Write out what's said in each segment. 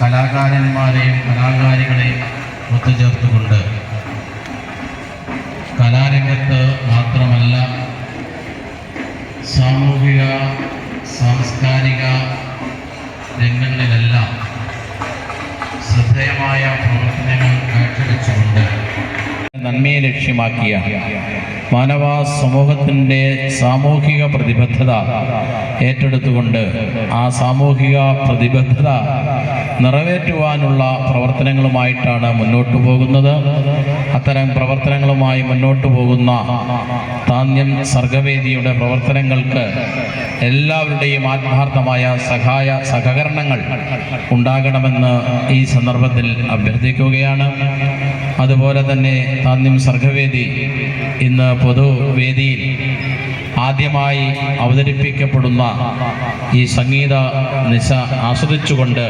കലാകാരന്മാരെയും കലാകാരികളെയും ഒത്തുചേർത്തുകൊണ്ട് കലാരംഗത്ത് മാത്രമല്ല സാമൂഹിക നന്മയെ ലക്ഷ്യമാക്കിയ മാനവ സമൂഹത്തിന്റെ സാമൂഹിക പ്രതിബദ്ധത ഏറ്റെടുത്തുകൊണ്ട് ആ സാമൂഹിക പ്രതിബദ്ധത നിറവേറ്റുവാനുള്ള പ്രവർത്തനങ്ങളുമായിട്ടാണ് മുന്നോട്ടു പോകുന്നത്. അത്തരം പ്രവർത്തനങ്ങളുമായി മുന്നോട്ടു പോകുന്ന താന്യം സർഗവേദിയുടെ പ്രവർത്തനങ്ങൾക്ക് എല്ലാവരുടെയും ആത്മാർത്ഥമായ സഹായ സഹകരണങ്ങൾ ഉണ്ടാകണമെന്ന് ഈ സന്ദർഭത്തിൽ അഭ്യർത്ഥിക്കുകയാണ്. അതുപോലെ തന്നെ താന്യം സർഗവേദി ഇന്ന് പൊതുവേദിയിൽ ആദ്യമായി അവതരിപ്പിക്കപ്പെടുന്ന ഈ സംഗീത നിശ ആസ്വദിച്ചുകൊണ്ട്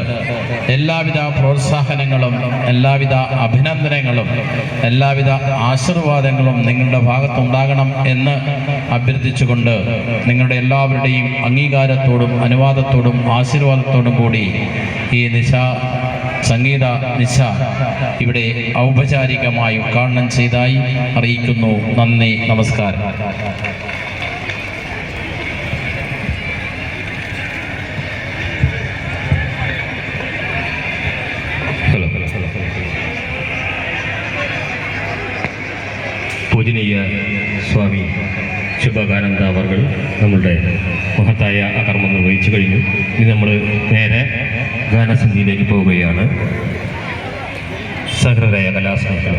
എല്ലാവിധ പ്രോത്സാഹനങ്ങളും എല്ലാവിധ അഭിനന്ദനങ്ങളും എല്ലാവിധ ആശീർവാദങ്ങളും നിങ്ങളുടെ ഭാഗത്തുണ്ടാകണം എന്ന് അഭ്യർത്ഥിച്ചുകൊണ്ട് നിങ്ങളുടെ എല്ലാവരുടെയും അംഗീകാരത്തോടും അനുവാദത്തോടും ആശീർവാദത്തോടും കൂടി ഈ നിശ സംഗീത നിശ ഇവിടെ ഔപചാരികമായി ഉദ്ഘാടനം ചെയ്തായി അറിയിക്കുന്നു. നന്ദി നമസ്കാരം. പൂജനീയ സ്വാമി ശുഭകാനന്ദ അവർ നമ്മളുടെ മഹത്തായ കർമ്മം നിർവഹിച്ചു കഴിഞ്ഞു. ഇനി നമ്മൾ നേരെ ഗാനസന്ധിയിലേക്ക് പോവുകയാണ്. സഹൃദയ കലാസംഘം